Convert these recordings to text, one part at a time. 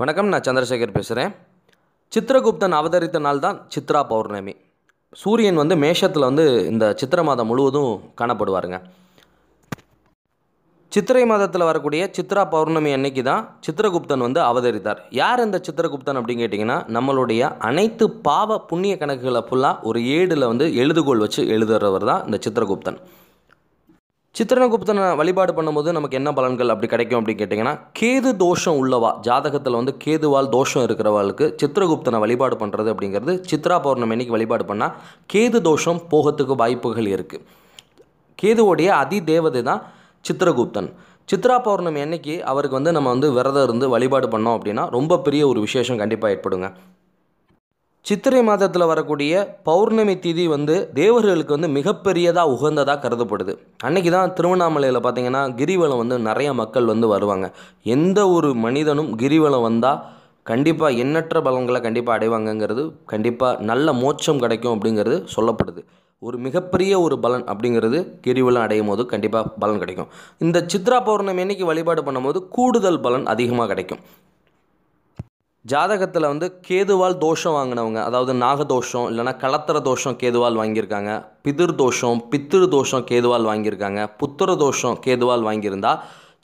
வணக்கம் நான் சந்திரசேகர் பேசுகிறேன் சித்திரகுப்தன் அவதரித்த நாள் தான் சித்ரா பௌர்ணமி. சூரியன் வந்து மேஷத்தில் வந்து இந்த சித்திரை மாதம் முழுவதும் காணப்படுவாருங்க. சித்திரை மாதத்தில் வரக்கூடிய சித்ரா பௌர்ணமி அன்னைக்கு தான் சித்திரகுப்தன் வந்து அவதரித்தார். யார் இந்த சித்திரகுப்தன் அப்படின்னு கேட்டிங்கன்னா நம்மளுடைய அனைத்து பாவ புண்ணிய கணக்குகளை ஃபுல்லாக ஒரு ஏடில் வந்து எழுதுகோள் வச்சு எழுதுறவர் தான் இந்த சித்திரகுப்தன். சித்திரகுப்தனை வழிபாடு பண்ணும்போது நமக்கு என்ன பலன்கள் அப்படி கிடைக்கும் அப்படின்னு கேட்டிங்கன்னா கேது தோஷம் உள்ளவா? ஜாதகத்தில் வந்து கேதுவால் தோஷம் இருக்கிறவளுக்கு சித்திரகுப்தனை வழிபாடு பண்ணுறது அப்படிங்கிறது சித்ரா பௌர்ணமி வழிபாடு பண்ணால் கேது தோஷம் போகிறதுக்கு வாய்ப்புகள் இருக்குது கேதுவோடைய அதி தேவதை தான் சித்திரகுப்தன். சித்ரா பௌர்ணமி அன்னைக்கு அவருக்கு வந்து நம்ம வந்து விரதம் இருந்து வழிபாடு பண்ணோம் அப்படின்னா ரொம்ப பெரிய ஒரு விசேஷம் கண்டிப்பாக ஏற்படுங்க. சித்திரை மாதத்தில் வரக்கூடிய பௌர்ணமி திதி வந்து தேவர்களுக்கு வந்து மிகப்பெரியதாக உகந்ததாக கருதப்படுது. அன்னைக்கு தான் திருவண்ணாமலையில் பார்த்தீங்கன்னா கிரிவலம் வந்து நிறைய மக்கள் வந்து வருவாங்க. எந்த ஒரு மனிதனும் கிரிவலம் வந்தால் கண்டிப்பாக எண்ணற்ற பலன்களை கண்டிப்பாக அடைவாங்கங்கிறது கண்டிப்பாக நல்ல மோட்சம் கிடைக்கும் அப்படிங்கிறது சொல்லப்படுது. ஒரு மிகப்பெரிய ஒரு பலன் அப்படிங்கிறது கிரிவலம் அடையும் போது கண்டிப்பாக பலன் கிடைக்கும். இந்த சித்ரா பௌர்ணமி அன்னைக்கு வழிபாடு பண்ணும்போது கூடுதல் பலன் அதிகமாக கிடைக்கும். ஜாதகத்தில் வந்து கேதுவால் தோஷம் வாங்கினவங்க அதாவது நாகதோஷம் இல்லைனா கலத்தர தோஷம் கேதுவால் வாங்கியிருக்காங்க பிதிர் தோஷம் பித்திரு தோஷம் கேதுவால் வாங்கியிருக்காங்க புத்திர தோஷம் கேதுவால் வாங்கியிருந்தா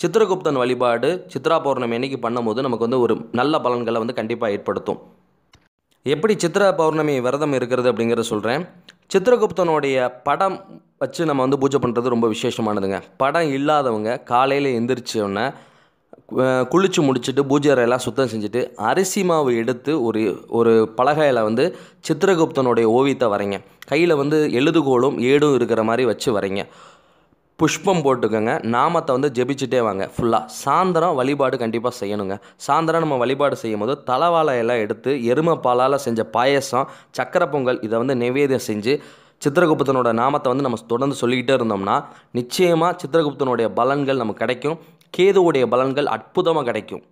சித்திரகுப்தன் வழிபாடு சித்ரா பௌர்ணமி அன்னைக்கு பண்ணும்போது நமக்கு வந்து ஒரு நல்ல பலன்களை வந்து கண்டிப்பாக ஏற்படுத்தும். எப்படி சித்திர பௌர்ணமி விரதம் இருக்கிறது அப்படிங்கிறத சொல்கிறேன் சித்திரகுப்தனுடைய படம் வச்சு நம்ம வந்து பூஜை பண்ணுறது ரொம்ப விசேஷமானதுங்க. படம் இல்லாதவங்க காலையில் எந்திரிச்சோடனே குளித்து முடிச்சுட்டு பூஜை அறையெல்லாம் சுத்தம் செஞ்சுட்டு அரிசி மாவு எடுத்து ஒரு ஒரு பலகையில் வந்து சித்திரகுப்தனுடைய ஓவியத்தை வரைங்க. கையில் வந்து எழுதுகோலும் ஏடும் இருக்கிற மாதிரி வச்சு வரைங்க. புஷ்பம் போட்டுக்கோங்க. நாமத்தை வந்து ஜெபிச்சுட்டே வாங்க. ஃபுல்லாக சாயந்தரம் வழிபாடு கண்டிப்பாக செய்யணுங்க. சாயந்தரம் நம்ம வழிபாடு செய்யும் போது தலைவாழையெல்லாம் எல்லாம் எடுத்து எருமை பாலால் செஞ்ச பாயசம் சக்கரை பொங்கல் இதை வந்து நெவேதியம் செஞ்சு சித்திரகுப்தனோட நாமத்தை வந்து நம்ம தொடர்ந்து சொல்லிக்கிட்டே இருந்தோம்னா நிச்சயமாக சித்திரகுப்தனுடைய பலன்கள் நமக்கு கிடைக்கும். கேதுவுடைய பலன்கள் அற்புதமாக கிடைக்கும்.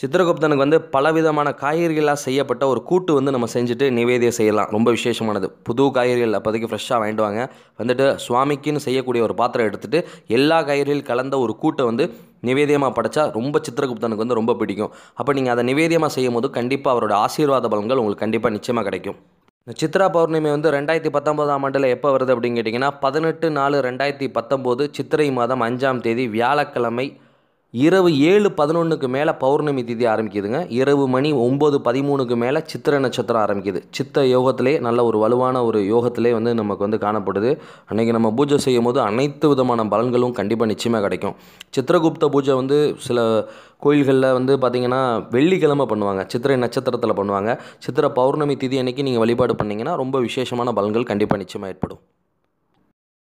சித்திரகுப்தனுக்கு வந்து பலவிதமான காய்கறிகளாக செய்யப்பட்ட ஒரு கூட்டு வந்து நம்ம செஞ்சுட்டு நிவேதியம் செய்யலாம். ரொம்ப விசேஷமானது. புது காய்கறிகள் அப்போதைக்கு ஃப்ரெஷ்ஷாக வாங்கிட்டு வாங்க. வந்துட்டு சுவாமிக்குன்னு செய்யக்கூடிய ஒரு பாத்திரம் எடுத்துகிட்டு எல்லா காய்கறிகள் கலந்த ஒரு கூட்டை வந்து நிவேதியமாக படைச்சா ரொம்ப சித்திரகுப்தனுக்கு வந்து ரொம்ப பிடிக்கும். அப்போ நீங்கள் அதை நிவேதியமாக செய்யும் போது கண்டிப்பாக அவரோட ஆசீர்வாத பலன்கள் உங்களுக்கு கண்டிப்பாக நிச்சயமாக கிடைக்கும். இந்த சித்ரா பௌர்ணமி வந்து ரெண்டாயிரத்தி பத்தொம்போதாம் ஆண்டில் எப்போ வருது அப்படின்னு கேட்டிங்கன்னா பதினெட்டு நாலு ரெண்டாயிரத்தி பத்தொம்போது சித்திரை மாதம் அஞ்சாம் தேதி வியாழக்கிழமை இரவு ஏழு பதினொன்றுக்கு மேலே பௌர்ணமி திதி ஆரம்பிக்குதுங்க. இரவு மணி ஒம்பது பதிமூணுக்கு மேலே சித்திர நட்சத்திரம் ஆரம்பிக்குது. சித்த யோகத்திலே நல்ல ஒரு வலுவான ஒரு யோகத்திலே வந்து நமக்கு வந்து காணப்படுது. அன்றைக்கி நம்ம பூஜை செய்யும் போது அனைத்து விதமான பலன்களும் கண்டிப்பாக நிச்சயமாக கிடைக்கும். சித்திரகுப்த பூஜை வந்து சில கோயில்களில் வந்து பார்த்திங்கன்னா வெள்ளிக்கிழமை பண்ணுவாங்க. சித்திரை நட்சத்திரத்தில் பண்ணுவாங்க. சித்திர பௌர்ணமி திதி அன்னைக்கு நீங்கள் வழிபாடு பண்ணிங்கன்னா ரொம்ப விசேஷமான பலன்கள் கண்டிப்பாக நிச்சயமாக ஏற்படும்.